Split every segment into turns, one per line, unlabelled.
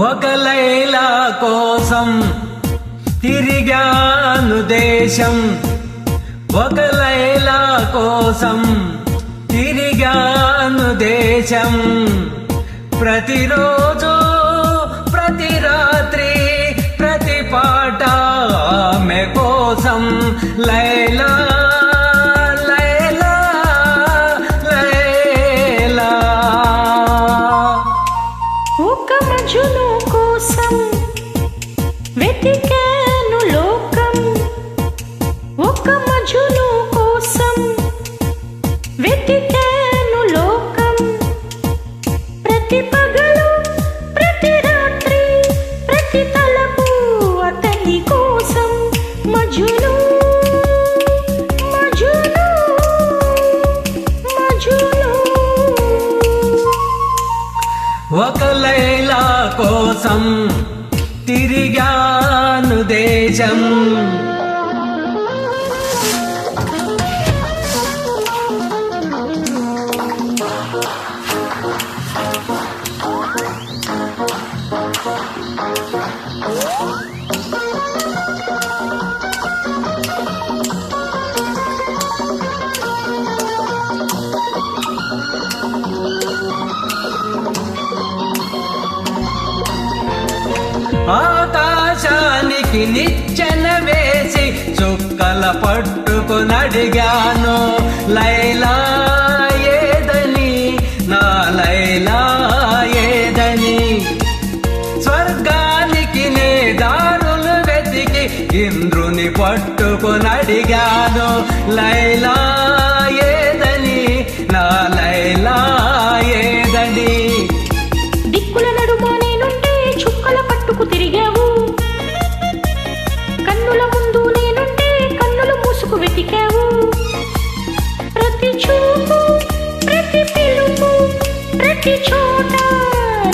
ఒక లైలా కోసం తిరిగాను దేశం ఒక లైలా కోసం తిరిగాను దేశం ప్రతిరోజు ప్రతి రాత్రి ప్రతి పాట ఆమె కోసం లైలా
వెతికాను లోకం ఒక మజును కోసం. వెతికాను లోకం ప్రతి పగలు ప్రతి రాత్రి ప్రతి తలపు అతని కోసం. మజును మజును మజును.
ఒక లైలా కోసం తిరిగాను దేశం. ఆకాశానికి నిచ్చెన వేసి చుక్కల పట్టుకునడిగాను లైలా ఏదని నా లైలా ఏదని. స్వర్గానికి నే దారులు వెతికి ఇంద్రుని పట్టుకునడిగాను లైలా
చోట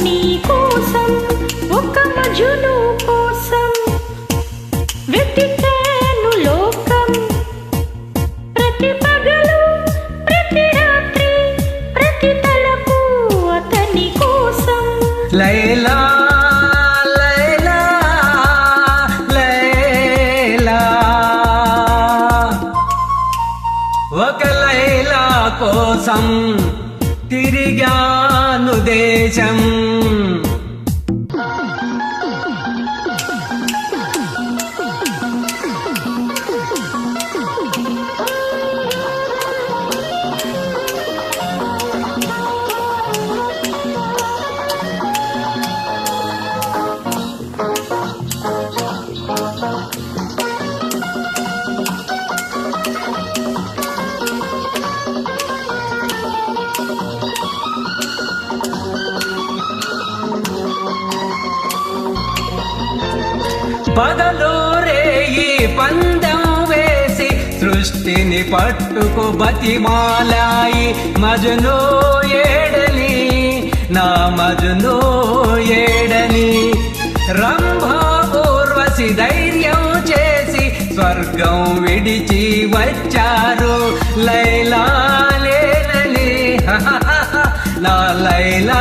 నీ కోసం ఒక మజును కోసం. వెతికాను లోకం ప్రతి పగలు ప్రతి రాత్రి ప్రతి అతని కోసం.
లైలా లైలా లైలా. ఒక లైలా కోసం తిరిగా దేశం. పగలు రేయి పందం వేసి సృష్టిని పట్టుకు బతిమాలాయి. మజును ఏడని నా మజును ఏడని. రంభా ఊర్వశి ధైర్యం చేసి స్వర్గం విడిచి వచ్చారు. లైలా లేనని నా లైలా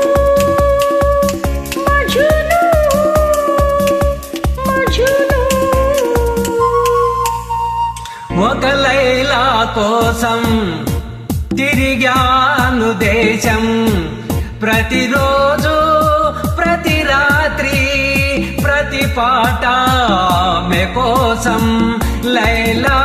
కోసం తిరిగాను దేశం. ప్రతిరోజు ప్రతి రాత్రి ప్రతి పాట ఆమె కోసం. లైలా